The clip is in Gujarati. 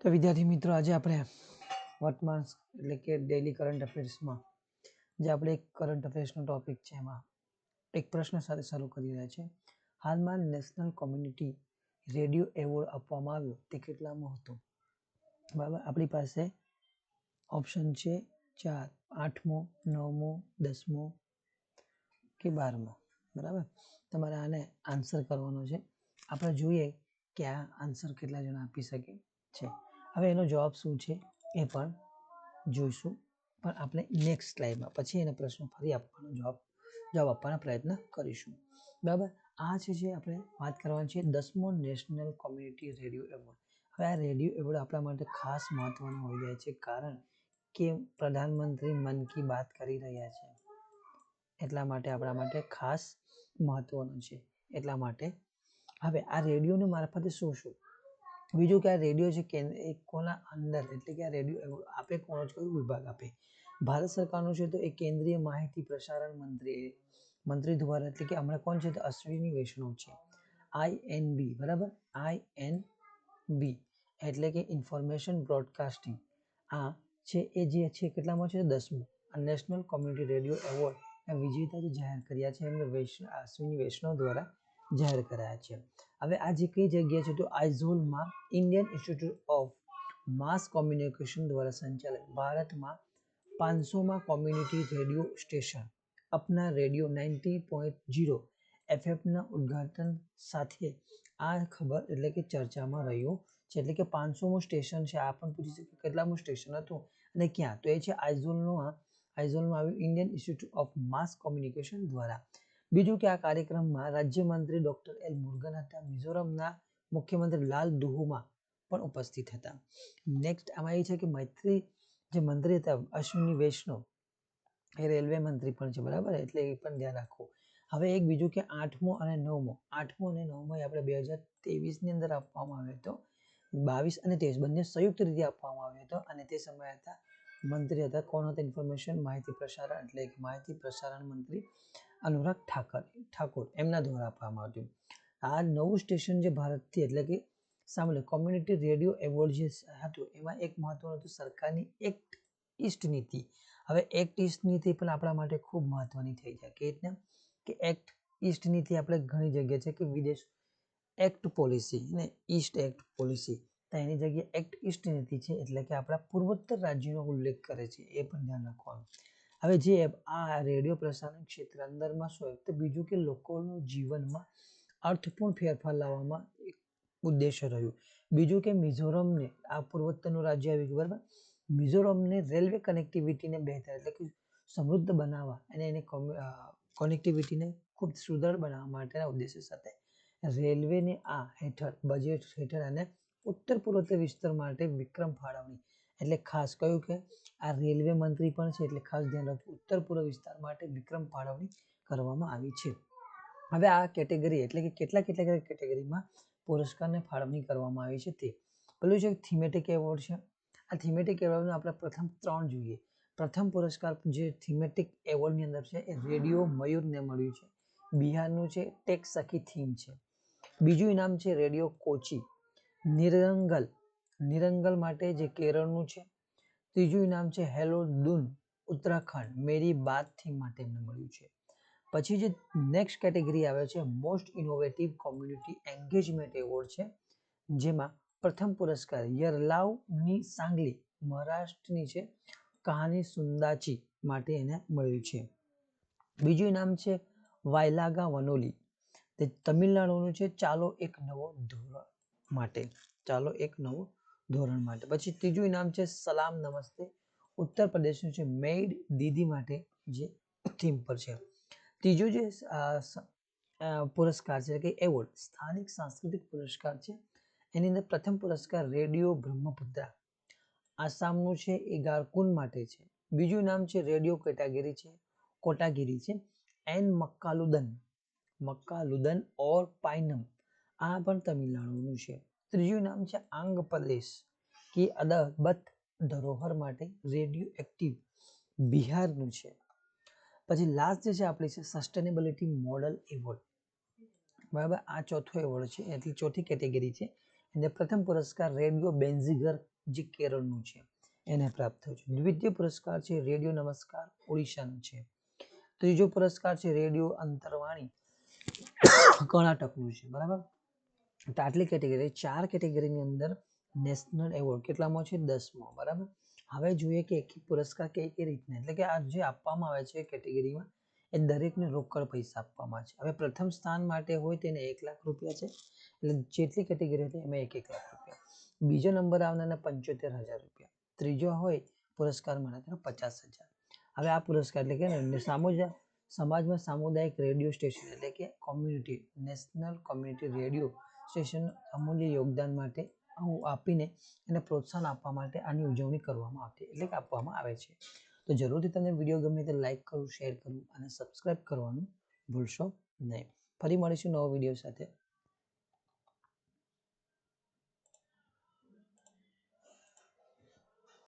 તો વિદ્યાર્થી મિત્રો, આજે આપણે વર્તમાન એટલે કે ડેલી કરંટ અફેર્સમાં જે આપણે એક કરંટ અફેર્સનો ટોપિક છે, એમાં એક પ્રશ્ન સાથે શરૂ કરી રહ્યા છે. હાલમાં નેશનલ કોમ્યુનિટી રેડિયો એવોર્ડ આપવામાં આવ્યો. તે કેટલામાં હતો? બરાબર? આપણી પાસે ઓપ્શન છે ચાર, આઠમો, નવમો, દસમો કે બારમો? બરાબર? તમારે આને આન્સર કરવાનો છે. આપણે જોઈએ કે આ આન્સર કેટલા જણા આપી શકે છે. હવે એનો જવાબ શું છે એ પણ જોઈશું. પણ આપણે નેક્સ્ટ સ્લાઇડમાં પછી એના પ્રશ્નો ફરી આપવાનો જવાબ જવાબ આપવાનો પ્રયત્ન કરીશું. બરાબર? આ છે જે આપણે વાત કરવાની છે દસમો નેશનલ કોમ્યુનિટી રેડિયો એવોર્ડ હવે આ રેડિયો એવોર્ડ આપણા માટે ખાસ મહત્વનો હોઈ જાય છે. કારણ કે પ્રધાનમંત્રી મન કી બાત કરી રહ્યા છે. એટલા માટે આપણા માટે ખાસ મહત્વનું છે. એટલા માટે. હવે આ રેડિયોની મારફતે શું શું? બીજું કે આ રેડિયો છે એ કોના અંદર? એટલે કે આ રેડિયો આપે કોનો કયો વિભાગ આપે? ભારત સરકારનું છે તો એ કેન્દ્રીય માહિતી પ્રસારણ મંત્રી મંત્રી દ્વારા, એટલે કે હમણાં કોણ છે? તો અશ્વિની વૈષ્ણવ છે. આઈ એન બી, બરાબર? I N B. એટલે કે ઇન્ફોર્મેશન બ્રોડકાસ્ટિંગ. આ છે એ જે છે, કેટલામાં છે? દસમું. આ નેશનલ કોમ્યુનિટી રેડિયો એવોર્ડ. વિજેતા જે જાહેર કર્યા છે, એમને વૈષ્ણવ અશ્વિની વૈષ્ણવ દ્વારા જાહેર કરાયા છે. હવે આ જે કઈ જગ્યા છે તો આઇઝોલમાં Indian institute of mass communication દ્વારા સંચાલિત ભારતમાં પાંચસોમાં community radio station Apna radio ninety point zero એફએફના ઉદ્ઘાટન સાથે આ ખબર એટલે કે ચર્ચામાં રહ્યું છે. એટલે કે પાંચસોમું સ્ટેશન છે, આ પણ પૂછી શકે કેટલામું સ્ટેશન હતું અને ક્યાં? તો એ છે આઇઝોલનું આઇઝોલમાં આવ્યું Indian institute of mass communication દ્વારા. બીજું કે આ કાર્યક્રમમાં રાજ્યમંત્રી ડોક્ટર એલ મુર્ગન હતા, મિઝોરમના મુખ્યમંત્રી લાલ દુહુમા પણ ઉપસ્થિત હતા. નેક્સ્ટ આમાં એ છે કે મૈત્રી જે મંત્રી હતા, અશ્વિની વૈષ્ણવ, એ રેલવે મંત્રી પણ છે, બરાબર? એટલે એ પણ ધ્યાન રાખવું. હવે એક બીજું કે આઠમો અને નવમો. આઠમો અને નવમો આપણે બે હજારની અંદર આપવામાં આવ્યો હતો. બાવીસ અને ત્રેવીસ બંને સંયુક્ત રીતે આપવામાં આવ્યો હતો અને તે સમયે હતા મંત્રી હતા. કોણ હતા ઇન્ફોર્મેશન માહિતી પ્રસારણ. એટલે કે માહિતી પ્રસારણ મંત્રી અનુરાગ ઠાકર, ઠાકોર. એમના દ્વારા આપવામાં આવ્યું. આ નવું સ્ટેશન જે ભારતથી એટલે કે સામે કોમ્યુનિટી રેડિયો એવોર્ડ જે હતું, એમાં એક મહત્વનું હતું સરકારની એક્ટ ઈસ્ટ નીતિ. હવે એક્ટ ઈસ્ટ નીતિ પણ આપણા માટે ખૂબ મહત્વની થઈ જાય. કે રીતના? કે એક્ટ ઈસ્ટ નીતિ આપણે ઘણી જગ્યાએ છે કે વિદેશ એક્ટ પોલિસી ને ઈસ્ટ એક્ટ પોલિસી એની જગ્યાએ એક્ટ ઈસ્ટ નીતિ છે, એટલે કે આપણા પૂર્વોત્તર રાજ્યનો ઉલ્લેખ કરે છે, એ પણ ધ્યાન રાખવાનું. હવે જે આ રેડિયો પ્રસારણ ક્ષેત્ર અંદરમાં શું તો બીજું કે લોકોનું જીવનમાં અર્થપૂર્ણ ફેરફાર લાવવામાં એક ઉદ્દેશ્ય રહ્યું. બીજું કે મિઝોરમને, આ પૂર્વોત્તરનું રાજ્ય આવ્યું બરાબર? મિઝોરમને રેલવે કનેક્ટિવિટીને બહેતર, એટલે કે સમૃદ્ધ બનાવવા અને એને કનેક્ટિવિટીને ખૂબ સુદૃઢ બનાવવા માટેના ઉદ્દેશ્ય સાથે. રેલવેને આ હેઠળ, બજેટ હેઠળ અને ઉત્તર પૂર્વોત્તર વિસ્તાર માટે વિક્રમ ફાળવણી. એટલે ખાસ કહ્યું કે આ રેલવે મંત્રી પણ છે, એટલે ખાસ ધ્યાન રાખવું ઉત્તર પૂર્વ વિસ્તાર માટે વિક્રમ ફાળવણી કરવામાં આવી છે. હવે આ કેટેગરી એટલે કે કેટલા કેટલા કેટેગરીમાં પુરસ્કારને ફાળવણી કરવામાં આવી છે તે. પેલું છે થીમેટિક એવોર્ડ છે. આ થીમેટિક એવોર્ડમાં આપણે પ્રથમ ત્રણ જોઈએ. પ્રથમ પુરસ્કાર જે થીમેટિક એવોર્ડની અંદર છે એ રેડિયો મયુરને મળ્યું છે. બિહારનું છે ટેક સખી થીમ છે. બીજું ઇનામ છે રેડિયો કોચી. નિરંગલ. નિરંગલ માટે જે કેરળનું છે, ત્રીજું ઇનામ છે હેલો દુન ઉત્તરાખંડ. મેરી બાત થીમ માટે એમને મળ્યું છે. પછી જે નેક્સ્ટ કેટેગરી આવે છે most innovative community engagement award છે, જેમાં પ્રથમ પુરસ્કાર યરલાવની સાંગલી, મહારાષ્ટ્રની છે, કહાની સુંદાચી માટે એને મળ્યું છે. બીજું ઇનામ છે વાયલાગા વનોલી. તે તમિલનાડુનું છે. ચાલો એક નવો ધોરણ માટે. ચાલો એક નવું ધોરણ માટે. પછી ત્રીજું ઇનામ છે સલામ નમસ્તે. ઉત્તર પ્રદેશનું છે મેઇડ દીદી માટે જે થીમ પર છે. ત્રીજું જે પુરસ્કાર છે કે એવોર્ડ. સ્થાનિક સાંસ્કૃતિક પુરસ્કાર છે. એની અંદર પ્રથમ પુરસ્કાર રેડિયો બ્રહ્મપુત્રા. આસામનું છે એ ગારકુન માટે છે. બીજું નામ છે રેડિયો કેટાગીરી છે, કોટાગીરી છે. એન મક્કાલુદન. મક્કાલુદન ઓર પાઇનમ આ પણ તમિલનાડુનું છે. ત્રીજું નામ છે આંગ પ્રદેશ, કે અદબત ધરોહર માટે રેડિયો એક્ટિવ બિહારનું છે. પછી લાસ્ટ જે છે આપણી છે સસ્ટેનેબિલિટી મોડલ એવોર્ડ બરાબર, આ ચોથો એવોર્ડ છે. એથી ચોથી કેટેગરી છે. અને પ્રથમ પુરસ્કાર રેડિયો બેન્ઝીગર, જે કેરળનું છે, એને પ્રાપ્ત થયો છે. દ્વિતીય પુરસ્કાર છે રેડિયો નમસ્કાર, ઓડિશાનું છે. ત્રીજો પુરસ્કાર છે રેડિયો અંતરવાણી, કર્ણાટકનું છે. બરાબર? તો આટલી કેટેગરી, ચાર કેટેગરીની અંદર નેશનલ એવોર્ડ કેટલામાં છે? દસમો, બરાબર? હવે જોઈએ કે એક પુરસ્કાર કઈ કઈ રીતના? એટલે કે આ જે આપવામાં આવે છે કેટેગરીમાં, એ દરેકને રોકડ પૈસા આપવામાં છે. હવે પ્રથમ સ્થાન માટે હોય તેને એક લાખ રૂપિયા છે. એટલે જેટલી કેટેગરી હતી એમાં એક એક લાખ રૂપિયા. બીજો નંબર આવનારને પંચોતેર હજાર રૂપિયા. ત્રીજો હોય પુરસ્કાર મળે તેને પચાસ હજાર. હવે આ પુરસ્કાર એટલે કે ને સામુજા સમાજમાં સામુદાયિક રેડિયો સ્ટેશન એટલે કે community, national community radio station અમૂલ્ય યોગદાન માટે આપીને એને પ્રોત્સાહન આપવા માટે આની ઉજવણી કરવામાં આવતી, એટલે કે આપવામાં આવે છે. તો જરૂરથી તમને વીડિયો ગમે તો લાઈક કરવું શેર કરવું અને સબસ્ક્રાઈબ કરવાનું ભૂલશો નહીં. ફરી મળીશું નવો વીડિયો સાથે.